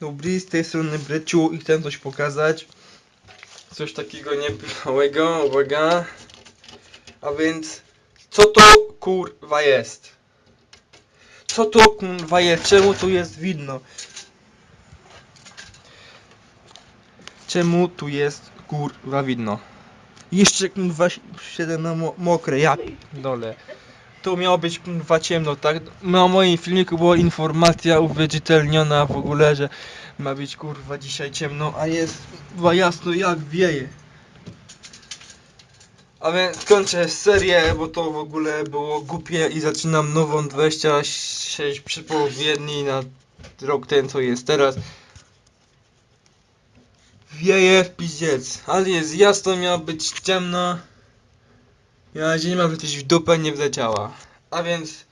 Dobry, z tej strony Breciu i chcę coś pokazać. Coś takiego niepychałego, uwaga. A więc, co to kurwa jest? Co to kurwa jest? Czemu tu jest widno? Czemu tu jest kurwa widno? Jeszcze kurwa siedzę na mo mokre, ja dole. Tu miało być kurwa ciemno, tak? Na moim filmiku była informacja uwyczytelniona w ogóle, że ma być kurwa dzisiaj ciemno, a jest kurwa jasno jak wieje. A więc kończę serię, bo to w ogóle było głupie i zaczynam nową 26 przepowiedni na rok ten co jest teraz. Wieje w pizdziec. Ale jest jasno, miała być ciemno. Ja dzień mam, że coś w dupę nie wleciała. A więc...